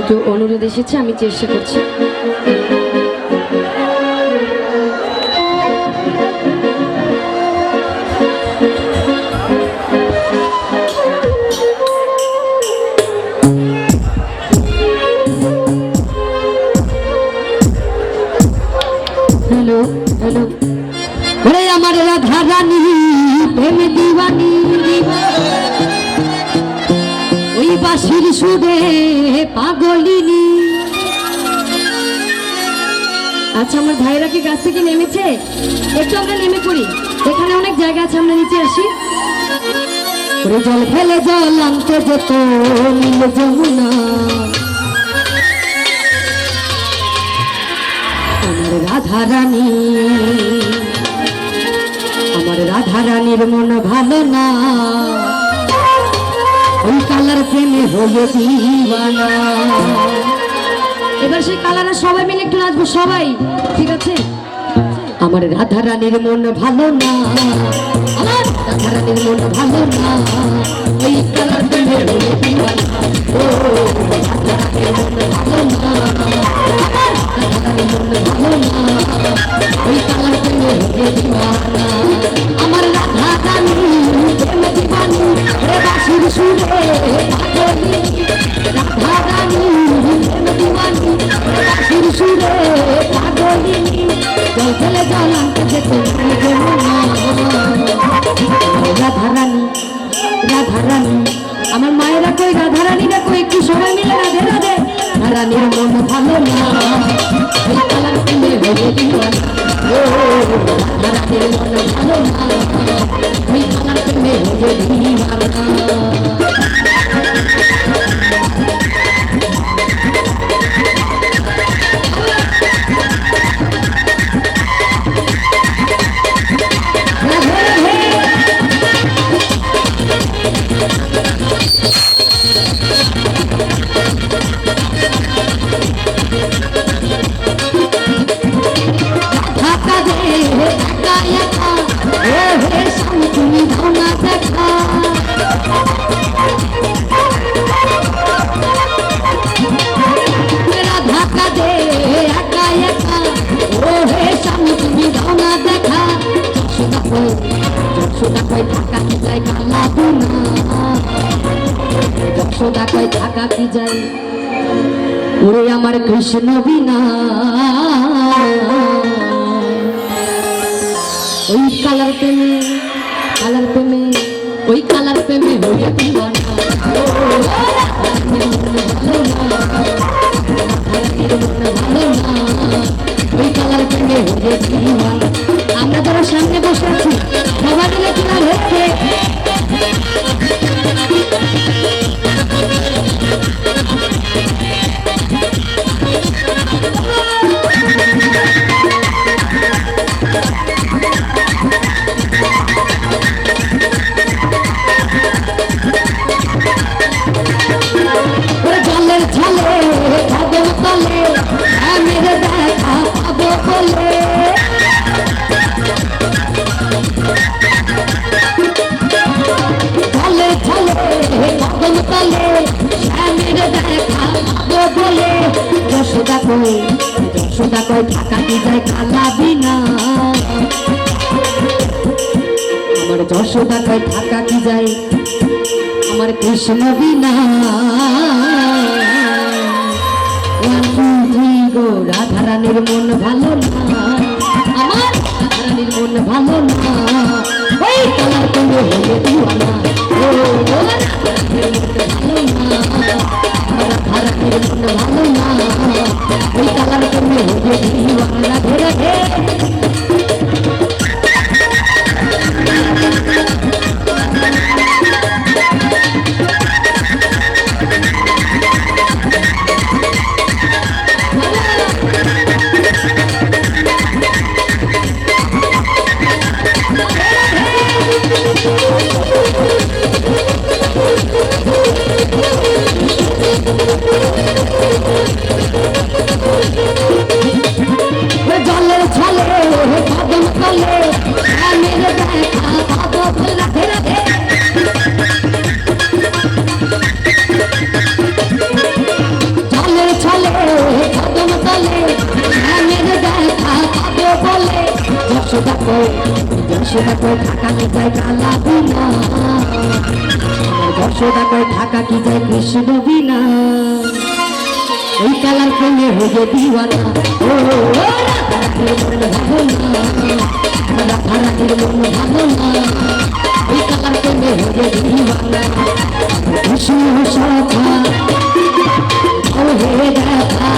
দুটো অনুরোধ এসেছে আমি চেষ্টা করছি। বাঁশির সুদে পাগলিনি। আচ্ছা আমার ভাইরা কি গাছ থেকে নেমেছে? একটু আমরা নেমে পড়ি। এখানে অনেক জায়গা আছে, আমরা নিচে আসি। জল ফেলে, জল আনতে যেত নীল যমুনা আমার রাধা রানী আমার রাধা রানীর মন ভালো না। ওই কালার প্রেমে হয়ে দিবানা এবার সেই কালারা সবাই মিলে একটু নাচবো সবাই। ঠিক আছে? আমার রাধা রানীর মন ভালো না। আমার রাধা রানীর মন ভালো না। Thank you. যাই ওরে আমার কৃষ্ণ বিনা। ওই কালার প্রেমে কালার প্রেমে ওই কালার প্রেমে হয়ে কৃষ্ণ বিনা কালার প্রেমে হয়ে দিওয়ানা, ও রাধারানীর মন ভালো না রাধারানীর মন ভালো না ওই কালার প্রেমে হয়ে দিওয়ানা কৃষ্ণ সখা ও হে দেখা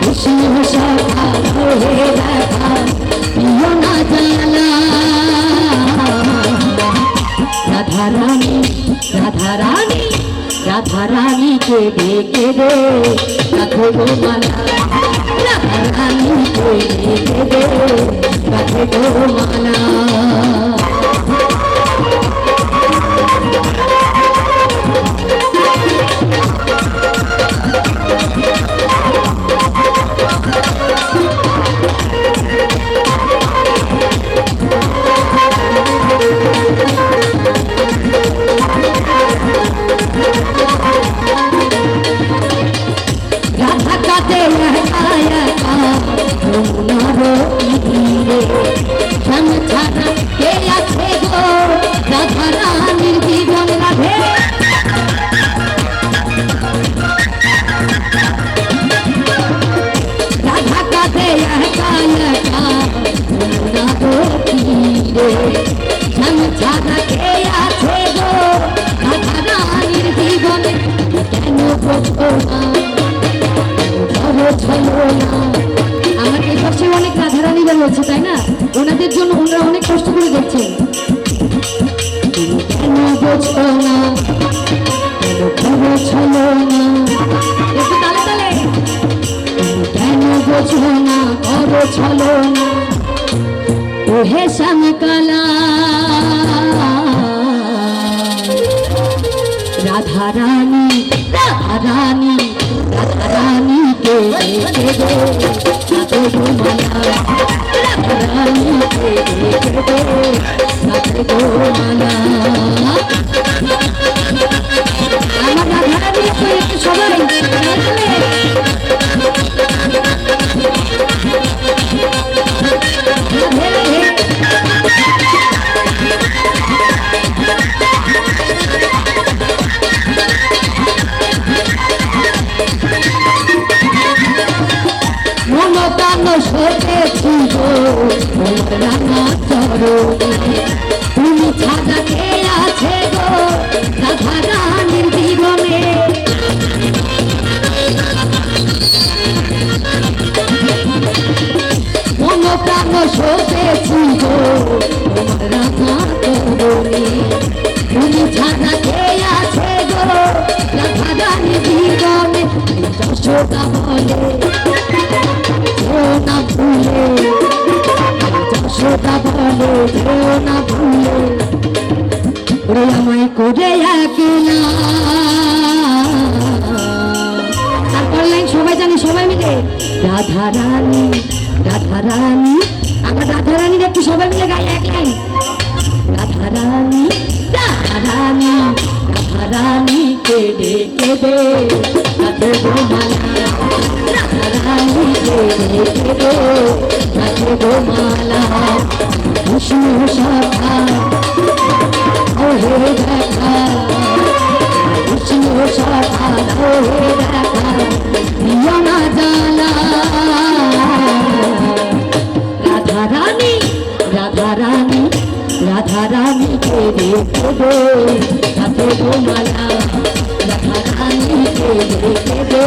কৃষ্ণ সখা ও হে দেখা প্রিয় না জানা রাধা রানী রাধা রানী। রাধা রানীকে ডেকে দে। রাধো গোমালা রাধা রানীকে ডেকে দে। রাধে গোমালা রাধা রানী রাধা রানী রাধা রানী কে দেখে দে রাধে গোমালা রাধা রানী কে দেখে দে রাধে গোমালা আমার রাধা রানী তো সবাই সতেছি গো রাঙা চরণে তুমি ছাড়া কে আছে গো, রাধা রানীর জীবনে। মন প্রাণ সতেছি গো রাঙা চরণে তুমি ছাড়া কে আছে গো, রাধা রানীর জীবনে। যশোদা বলে। না ভুলে। যশোদা বলে, যেও না ভুলে। ওরে করে একলা তারপর লাইন, সবাই জানি, সবাই মিলে। রাধা রানী রাধা রানী, আমার রাধা রানীর একটু সবাই মিলে গাই, এক লাইন। রাধা রানী রাধা রানী রাধা রানী কে ডেকে রাধে গোমালা কৃষ্ণ শাখা ও হে দেখা কৃষ্ণ শাখা ও হে দেখা প্রিয় না জানা রাধা রানী রাধা রানী রাধা রানী কে রেখে দে রাধে গোমালা রাধা রানী কে রেখে দে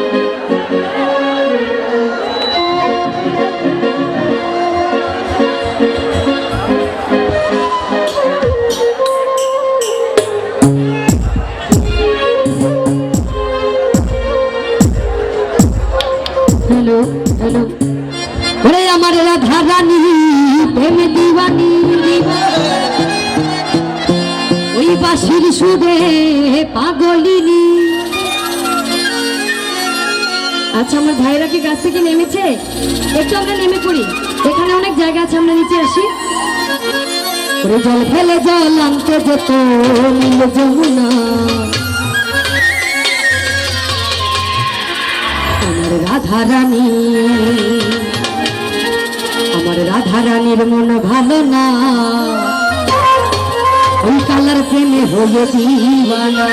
ওই বাসির সুরে পাগলিনী। আচ্ছা আমার ভাইরা কি গাছ থেকে নেমেছে? একটু আমরা নেমে পড়ি। এখানে অনেক জায়গা আছে, আমরা নিচে আসি। জল ফেলে, জল আনতে যেত আমার রাধা রানী, আমার রাধা রানীর মন ভালো না। ওই কালার প্রেমে হয়ে দিবানা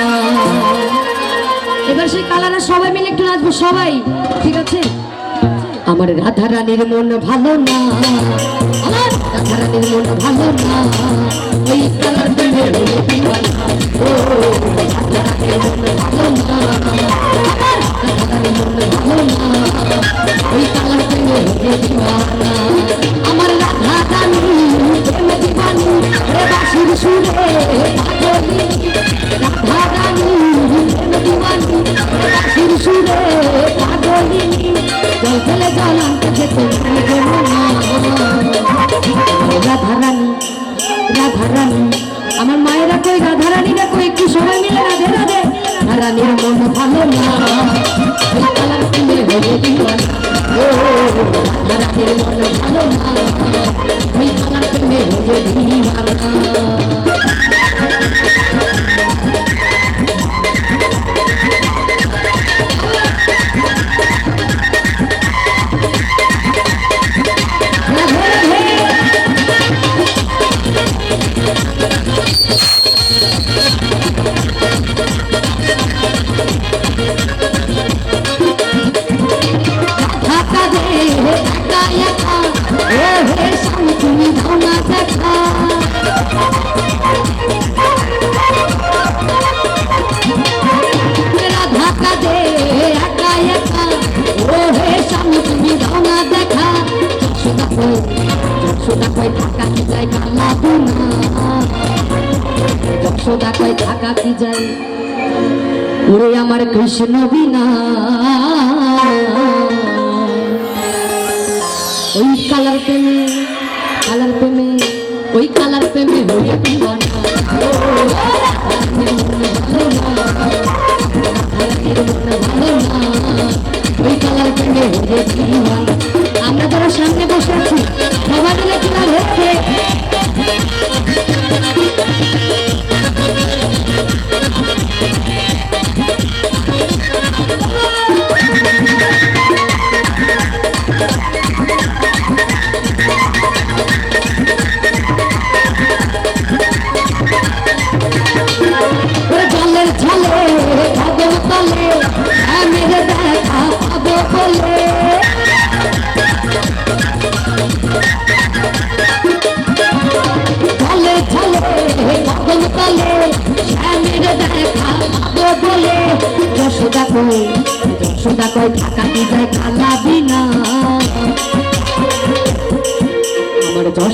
এবার সেই কালারে সবাই মিলে একটু নাচবো সবাই। ঠিক আছে? আমার রাধা রানীর মন ভালো না। আমার রাধা রানীর মন ভালো না। যশোদা কই ঢাকা কি যাই ওরে আমার কৃষ্ণ বিনা। ওই কালার প্রেমে কালার প্রেমে, ওই কালার প্রেমে হয়ে দিওয়ানা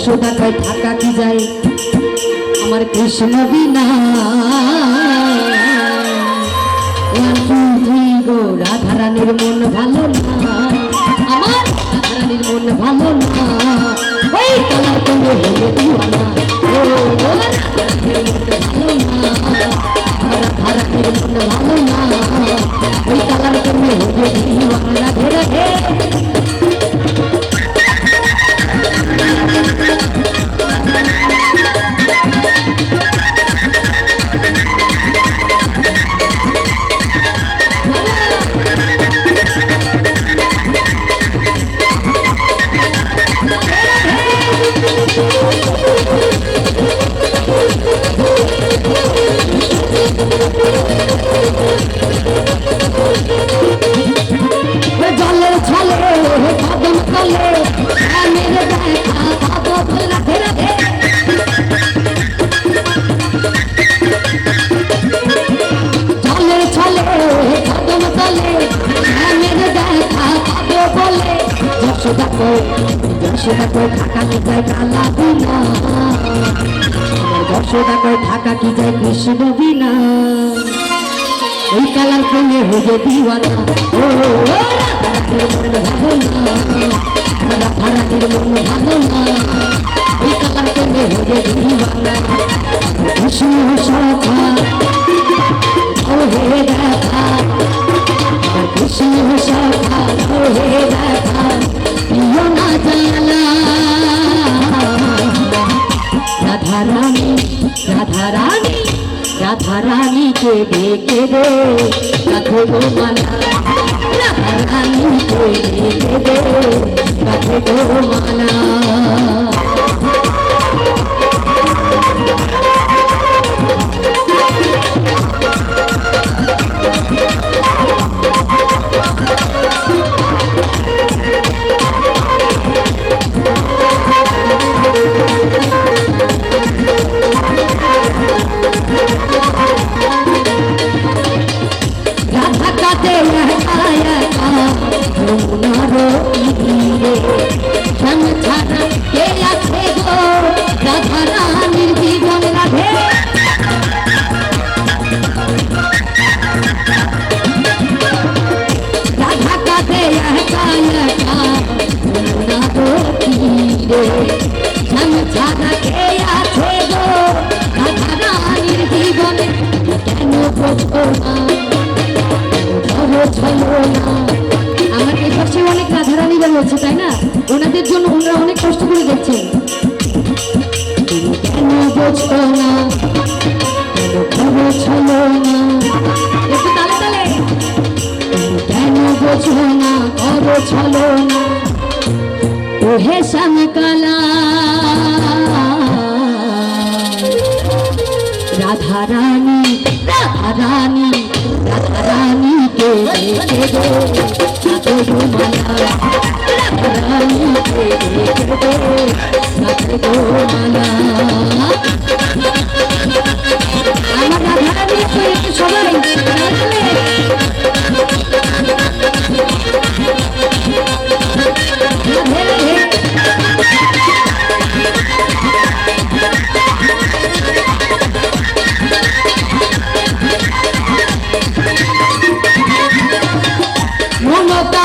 যশোদা কই ঢাকা কি যায়? আমার কৃষ্ণ বিনা three, রাধারানীর মন ভালো না? আমার রাধারানীর মন ভালো না। ওই কালার তুমি দিওয়ানা ও রাধারানীর মন ভালো না। ভালো না ওই কালার তুমি হয়ে দিওয়ানা রাধে। কই ঢাকা কি যায় কালা বিনা আমার যশোদা কই ঢাকা কি যায় কৃষ্ণ বিনা ওই কালার প্রেমে হয়ে দিওয়ানা ও ভালো মন রাধা রানী রাধা রানী রাধা রানী কে দেখে গো রাধে গো মালা রাধা রানী কে দেখে গো রাধে গো মালা আমার রাধা রানী তো একটু সবাই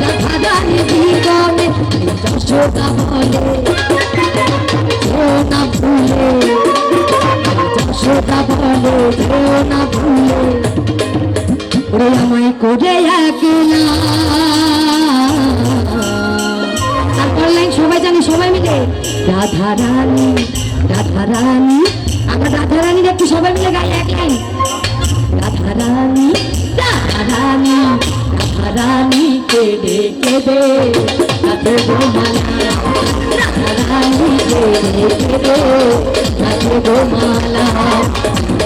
রাধা রানীর জীবনে যশোদা বলে যেও না ভুলে যশোদা বলে যেও না ভুলে ওরে আমায় করে একলা তারপর লাইন সবাই জানি সবাই মিলে রাধা রানী রাধা রানী আমরা রাধা রানীর একটু সবাই মিলে গাই এক লাইন রাধা রানী রাধা রানী রাধা রানী কে ডেকে দে রাধে গো মালা রাধা রানী কে ডেকে দে রাধে গো মালা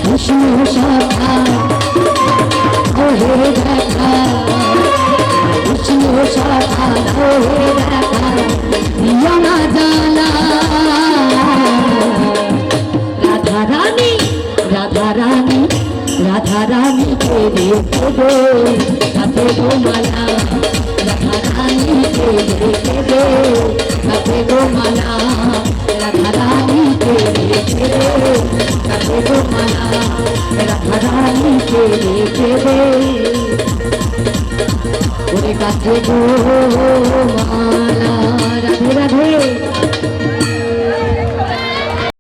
বিষ্ণু সখা ওহে দেখা। বিষ্ণু সখা ওহে